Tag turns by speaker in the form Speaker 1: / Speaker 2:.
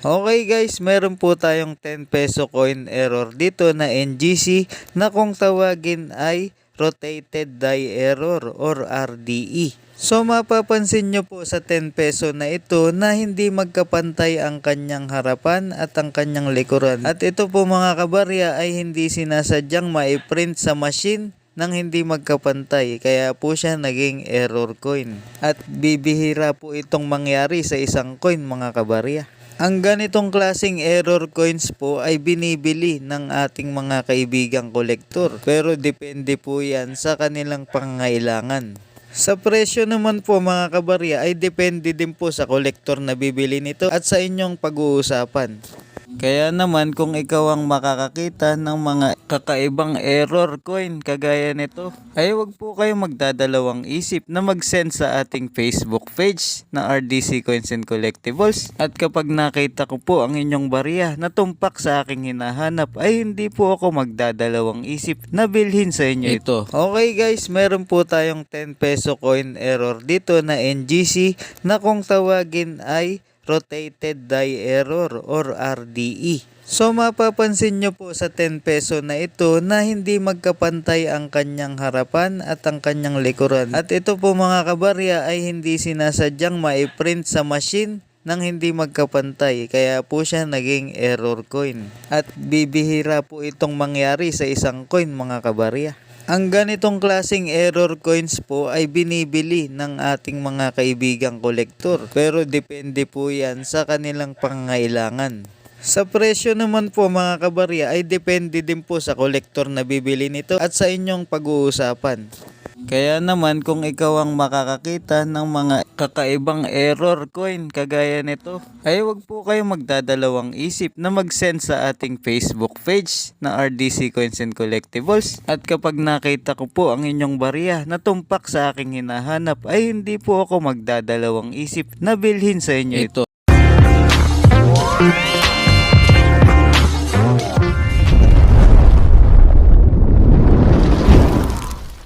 Speaker 1: Okay guys, meron po tayong 10 peso coin error dito na NGC na kung tawagin ay rotated die error or RDE. So mapapansin nyo po sa 10 peso na ito na hindi magkapantay ang kanyang harapan at ang kanyang likuran. At ito po mga kabarya ay hindi sinasadyang maiprint sa machine nang hindi magkapantay kaya po siya naging error coin. At bibihira po itong mangyari sa isang coin mga kabarya. Ang ganitong klasing error coins po ay binibili ng ating mga kaibigang kolektor pero depende po yan sa kanilang pangangailangan. Sa presyo naman po mga kabarya ay depende din po sa kolektor na bibili nito at sa inyong pag-uusapan. Kaya naman kung ikaw ang makakakita ng mga kakaibang error coin kagaya nito, ay wag po kayo magdadalawang isip na mag-send sa ating Facebook page na RDC Coins and Collectibles. At kapag nakita ko po ang inyong barya na tumpak sa aking hinahanap, ay hindi po ako magdadalawang isip na bilhin sa inyo ito. Okay guys, meron po tayong 10 peso coin error dito na NGC na kung tawagin ay rotated die error or RDE. So mapapansin nyo po sa 10 peso na ito na hindi magkapantay ang kanyang harapan at ang kanyang likuran. At ito po mga kabarya ay hindi sinasadyang maiprint sa machine nang hindi magkapantay kaya po siya naging error coin. At bibihira po itong mangyari sa isang coin mga kabarya. Ang ganitong klasing error coins po ay binibili ng ating mga kaibigang kolektor pero depende po yan sa kanilang pangangailangan. Sa presyo naman po mga kabarya ay depende din po sa kolektor na bibili nito at sa inyong pag-uusapan. Kaya naman kung ikaw ang makakakita ng mga kakaibang error coin kagaya nito, ay wag po kayo magdadalawang isip na mag-send sa ating Facebook page na RDC Coins and Collectibles. At kapag nakita ko po ang inyong barya na tumpak sa aking hinahanap, ay hindi po ako magdadalawang isip na bilhin sa inyo ito.